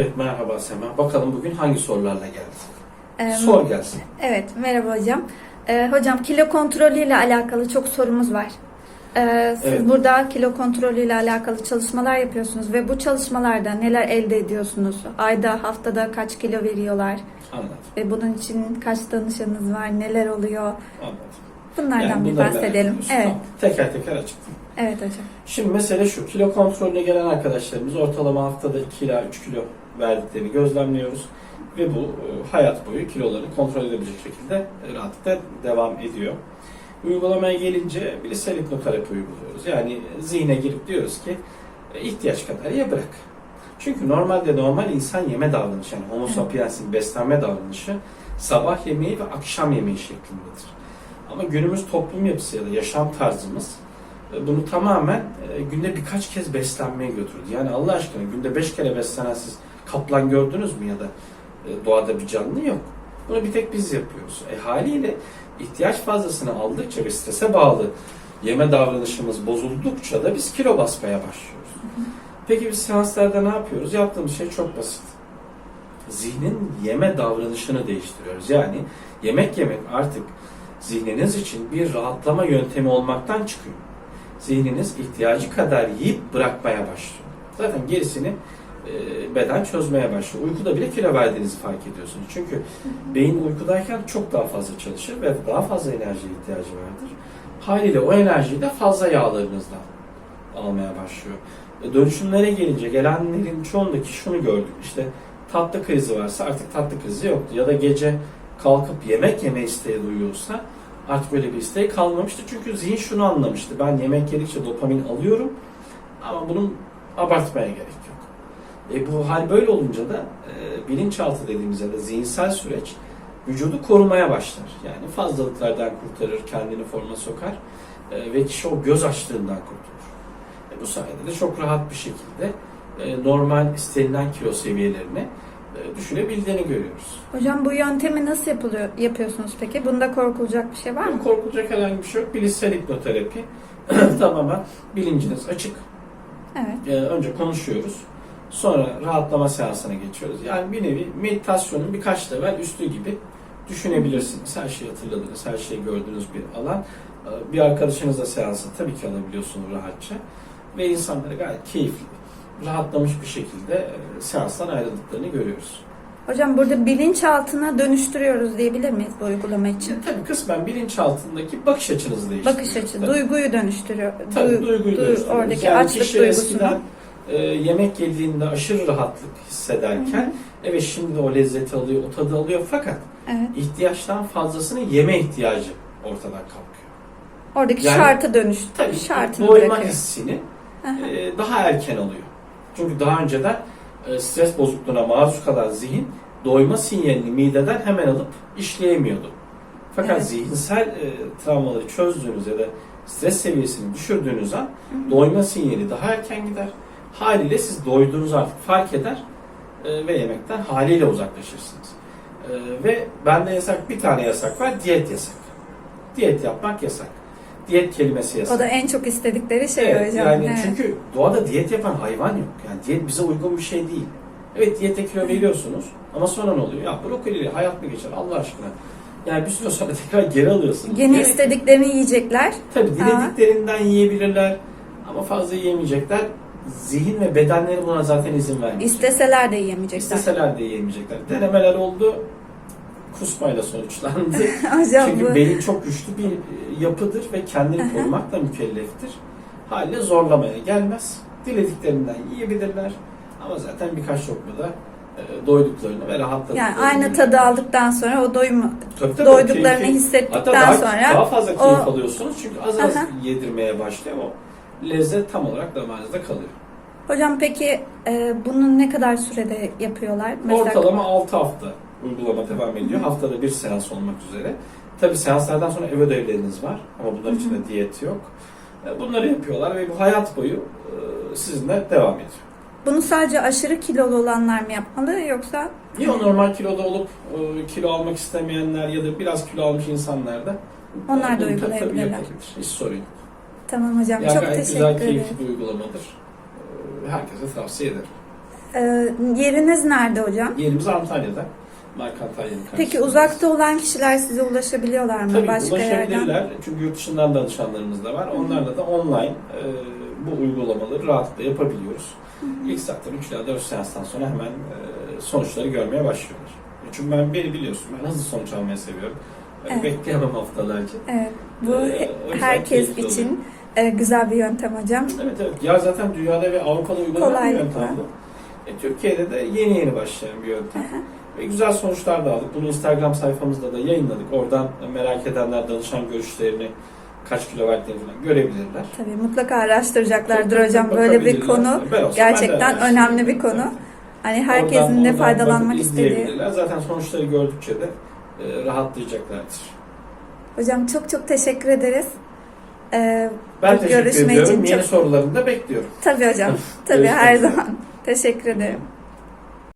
Evet, merhaba Sema. Bakalım bugün hangi sorularla geldin? Ee, Sor gelsin. Evet, merhaba hocam. Ee, hocam kilo kontrolü ile alakalı çok sorumuz var. Ee, siz Evet. burada kilo kontrolü ile alakalı çalışmalar yapıyorsunuz ve bu çalışmalarda neler elde ediyorsunuz? Ayda, haftada kaç kilo veriyorlar? Anlat. Ve bunun için kaç danışanınız var? Neler oluyor? Anlat. Bunlardan Yani bir bahsedelim. Evet, Tamam. Teker teker açıklayayım. evet hocam. Şimdi mesele şu. Kilo kontrolüne gelen arkadaşlarımız ortalama haftada 2 ila 3 kilo verdiklerini gözlemliyoruz. Ve bu e, hayat boyu kilolarını kontrol edebilecek şekilde rahatlıkla devam ediyor. Uygulamaya gelince bilişsel hipnoterapi uyguluyoruz. Yani zihne girip diyoruz ki e, ihtiyaç kadar ye bırak. Çünkü normalde normal insan yeme davranışı yani homo sapiens'in beslenme davranışı sabah yemeği ve akşam yemeği şeklindedir. Ama günümüz toplum yapısı ya da yaşam tarzımız e, bunu tamamen e, günde birkaç kez beslenmeye götürdü. Yani Allah aşkına günde beş kere beslenen siz kaplan gördünüz mü ya da e, doğada bir canlı yok. Bunu bir tek biz yapıyoruz. E haliyle ihtiyaç fazlasını aldıkça ve strese bağlı yeme davranışımız bozuldukça da biz kilo basmaya başlıyoruz. Peki biz seanslarda ne yapıyoruz? Yaptığımız şey çok basit. Zihnin yeme davranışını değiştiriyoruz. Yani yemek yemek artık zihniniz için bir rahatlama yöntemi olmaktan çıkıyor. Zihniniz ihtiyacı kadar yiyip bırakmaya başlıyor. Zaten gerisini e, beden çözmeye başlıyor. Uykuda bile kilo verdiğinizi fark ediyorsunuz. Çünkü beyin uykudayken çok daha fazla çalışır ve daha fazla enerjiye ihtiyacı vardır. Haliyle o enerjiyi de fazla yağlarınızdan almaya başlıyor. E, Dönüşümlere gelince gelenlerin çoğundaki şunu gördük. İşte tatlı krizi varsa artık tatlı krizi yoktu. Ya da gece kalkıp yemek yeme isteği duyuyorsa artık böyle bir isteği kalmamıştı. Çünkü zihin şunu anlamıştı. Ben yemek yedikçe dopamin alıyorum ama bunun abartmaya gerek yok. E bu hal böyle olunca da e, bilinçaltı dediğimiz ya zihinsel süreç vücudu korumaya başlar. Yani fazlalıklardan kurtarır, kendini forma sokar e, ve kişi o göz açlığından kurtulur. E, bu sayede de çok rahat bir şekilde e, normal istenilen kilo seviyelerini e, düşürebildiğini görüyoruz. Hocam bu yöntemi nasıl yapılıyor, yapıyorsunuz peki? Bunda korkulacak bir şey var mı? Ama korkulacak herhangi bir şey yok. Bilişsel hipnoterapi tamamen bilinciniz açık. Evet. Ee, önce konuşuyoruz. Sonra rahatlama seansına geçiyoruz. Yani bir nevi meditasyonun birkaç level üstü gibi düşünebilirsiniz. Her şeyi hatırladınız, her şeyi gördüğünüz bir alan. Ee, Bir arkadaşınızla seansı tabii ki alabiliyorsunuz rahatça. Ve insanları gayet keyifli, rahatlamış bir şekilde e, seanstan ayrıldıklarını görüyoruz. Hocam burada bilinçaltına dönüştürüyoruz diyebilir miyiz bu uygulama için? Şimdi tabii kısmen bilinçaltında bakış açınızı değiştiriyoruz. Bakış açı, Tabii. duyguyu dönüştürüyor. Tabii Duy- duyguyu duy- dönüştürüyoruz. Oradaki yani açlık duygusunu. e, yemek yediğinde aşırı rahatlık hissederken evet şimdi o lezzeti alıyor, o tadı alıyor fakat Evet. ihtiyaçtan fazlasını yeme ihtiyacı ortadan kalkıyor. Oradaki Yani- şartı dönüş, Tabii şartını doyma bırakıyor. hissini e, daha erken alıyor. Çünkü daha önceden e, stres bozukluğuna maruz kalan zihin doyma sinyalini mideden hemen alıp işleyemiyordu. Fakat Evet. zihinsel e, travmaları çözdüğünüz ya da stres seviyesini düşürdüğünüz an doyma sinyali daha erken gider. Haliyle siz doyduğunuzu artık fark eder e, ve yemekten haliyle uzaklaşırsınız. E, ve bende yasak bir tane yasak var, diyet yasak. Diyet yapmak yasak. Diyet kelimesi yasak. O da en çok istedikleri şey Evet, hocam. yani Evet. çünkü doğada diyet yapan hayvan yok. Yani diyet bize uygun bir şey değil. Evet diyete kilo veriyorsunuz ama sonra ne oluyor? Ya brokoliyle hayat mı geçer Allah aşkına? Yani bir süre sonra tekrar geri alıyorsunuz. Gene Gerek- istediklerini yiyecekler. Tabii dilediklerinden yiyebilirler ama fazla yiyemeyecekler. Zihin ve bedenleri buna zaten izin vermiyor. İsteseler de yiyemeyecekler. İsteseler de yiyemeyecekler. Denemeler oldu. Kusmayla sonuçlandı. hocam Çünkü bu beyin çok güçlü bir yapıdır ve kendini korumakla mükelleftir. Haliyle zorlamaya gelmez. Dilediklerinden yiyebilirler. Ama zaten birkaç lokmada e, doyduklarını ve rahatladıklarını yani aynı tadı aldıktan sonra o Tabii, tabii, doyduklarını keyfi- hissettikten daha, sonra daha fazla keyif o- alıyorsunuz çünkü az az Aha. yedirmeye başlıyor o lezzet tam olarak damağınızda kalıyor. Hocam peki e, bunu ne kadar sürede yapıyorlar? Ortalama 6 hafta uygulama devam ediyor. Haftada bir seans olmak üzere. Tabi seanslardan sonra ev ödevleriniz var ama bunların Hı hı. içinde diyet yok. E, Bunları yapıyorlar ve bu hayat boyu e, sizinle devam ediyor. bunu sadece aşırı kilolu olanlar mı yapmalı yoksa Ya normal kiloda olup e, kilo almak istemeyenler ya da biraz kilo almış insanlar da Onlar da uygulayabilirler. Hiç sorun yok. tamam hocam Yani çok gayet teşekkür güzel, ederim. keyifli bir uygulamadır. Herkese tavsiye ederim. Ee, yeriniz nerede hocam? Yerimiz Antalya'da. Antalya'nın Peki uzakta olan kişiler size ulaşabiliyorlar mı Tabii başka yerden? ulaşabilirler. Çünkü yurt dışından danışanlarımız da var. Onlarla da online e, bu uygulamaları rahatlıkla yapabiliyoruz. İlk zaten 3 ila 4 seanstan sonra hemen e, sonuçları görmeye başlıyorlar. Çünkü ben beni biliyorsun, ben hızlı sonuç almayı seviyorum. Ben Evet. bekleyemem haftalarca. Evet, bu Ee, herkes için e, güzel bir yöntem hocam. Evet evet. Ya zaten dünyada ve Avrupa'da uygulanan bir Kolaylıkla. yöntem bu. E, Türkiye'de de yeni yeni başlayan bir yöntem. Ve güzel sonuçlar da aldık. Bunu Instagram sayfamızda da yayınladık. Oradan merak edenler danışan görüşlerini, kaç kilo verdiklerini falan görebilirler. Tabii mutlaka araştıracaklardır Çok- hocam. Böyle bir konu de gerçekten önemli bir konu. Evet. Hani herkesin Oradan- de faydalanmak istediği. Zaten sonuçları gördükçe de e, rahatlayacaklardır. Hocam çok çok teşekkür ederiz. Ee, Ben teşekkür ediyorum. için Yeni çok- sorularını da bekliyorum. tabii hocam. Tabii her zaman. Teşekkür ederim.